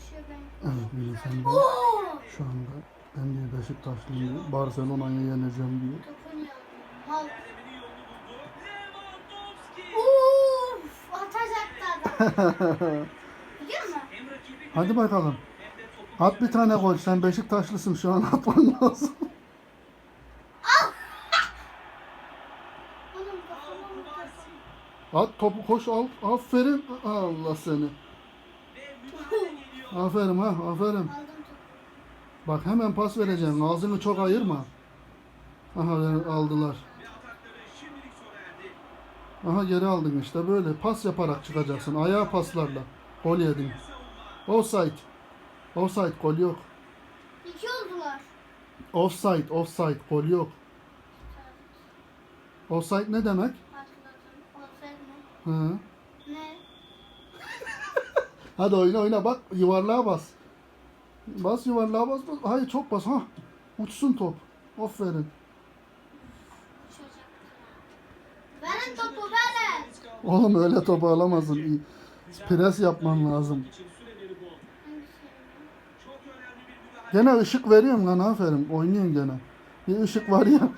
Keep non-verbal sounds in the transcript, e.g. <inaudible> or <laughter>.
koşuyor ben. Evet Melih sen de şu anda ben diye Beşiktaşlıyım. Barcelona'yı yeneceğim diye. Topun ya. Mal. Uf! Atacaktı adam. <laughs> Biliyor musun? Hadi bakalım. At bir tane gol. Sen Beşiktaşlısın şu an atman lazım. <laughs> At topu koş al. Aferin. Allah seni. Aferin ha aferin. Bak hemen pas vereceğim. Ağzını çok ayırma. Aha aldılar. Aha geri aldın işte böyle. Pas yaparak çıkacaksın. Ayağa paslarla. Gol yedin. Offside. Offside gol yok. İki oldular. Offside, offside gol yok. Offside ne demek? Hı. Hadi oyna oyna bak yuvarlığa bas. Bas yuvarlığa bas bas. Hayır çok bas ha. Uçsun top. Aferin. Verin topu verin. Oğlum öyle topu alamazsın. Pres yapman lazım. Gene ışık veriyorum lan aferin. Oynuyorsun gene. Bir ışık var ya.